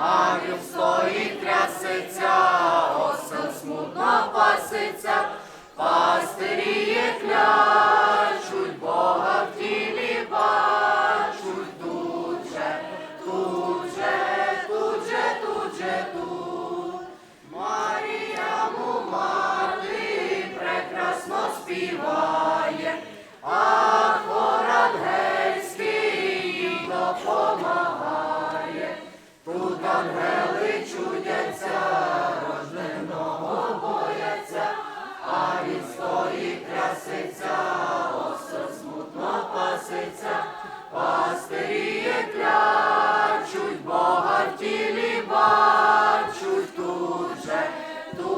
Ангел стоїть трясеться. tu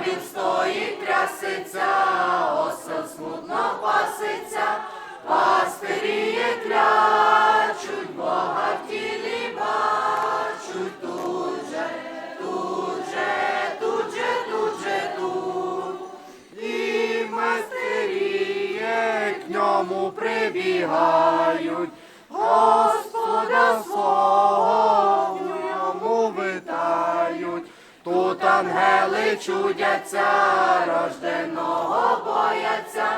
а він ангели чудяться, рожденого бояться,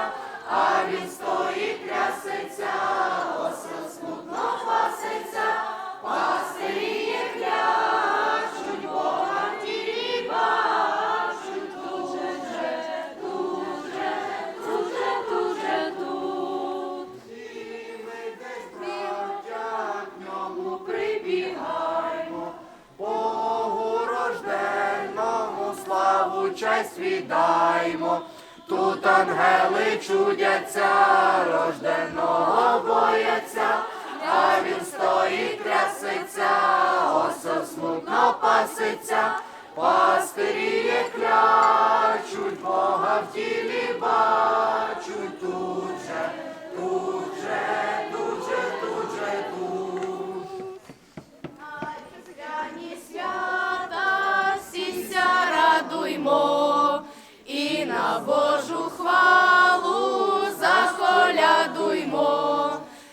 а він стоїть трясеться, честь віддаймо. Тут ангели чудяться, рожденого бояться, а він стоїть трясеться, осел смутно паситься, пастирі клячуть, Бога в тілі бачуть, Божу хвалу заколядуймо.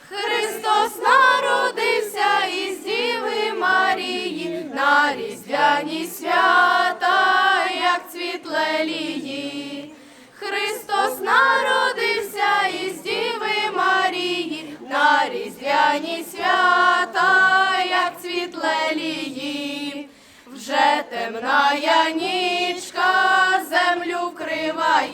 Христос народився із Діви Марії, на різдвяні свята, як цвіт лелії. Христос народився із Діви Марії, на різдвяні свята, як цвіт лелії. Вже темная нічка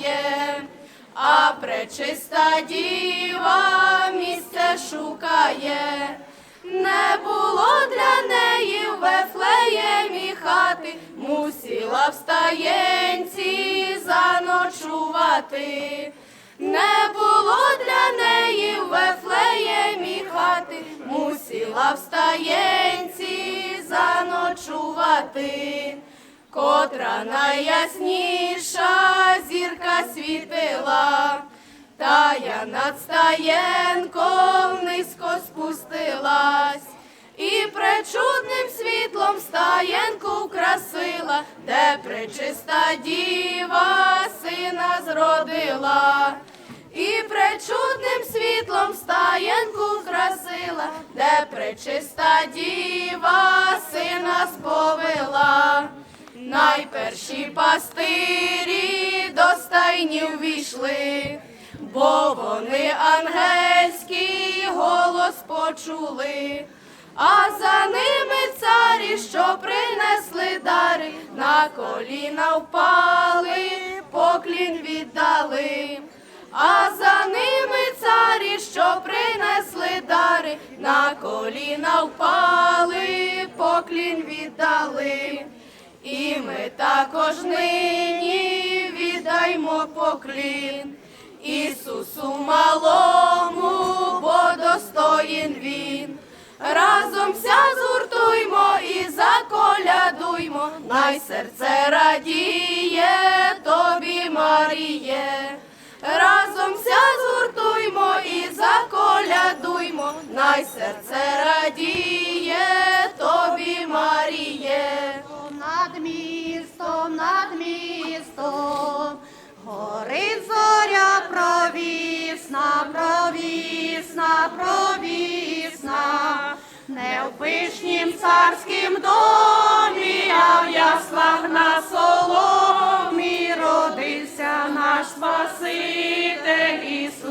землю а пречиста діва місце шукає. Не було для неї в Вефлеємі хати, мусила в стаєнці заночувати. Не було для неї в Вефлеємі хати, мусила в стаєнці заночувати. Котра найясніша зірка світила, тая над стаєнком низько спустилась, і пречудним світлом стаєнку вкрасила, де пречиста діва сина зродила. І пречудним світлом стаєнку вкрасила, де пречиста діва сина сповила найперші пастирі до стайні увійшли, бо вони ангельський голос почули, а за ними царі, що принесли дари, на коліна впали, поклін віддали. А за ними царі, що принесли дари, на коліна впали, поклін віддали ми також нині віддаймо поклін Ісусу малому, бо достоїн Він. Разомся згуртуймо і заколядуймо, най серце радіє тобі, Маріє, Разом разомся згуртуймо і заколядуймо, най серце радіє. Горить зоря провісна, провісна, провісна, не в пишнім царським домі, а в яслах на соломі родився наш Спаситель Ісус.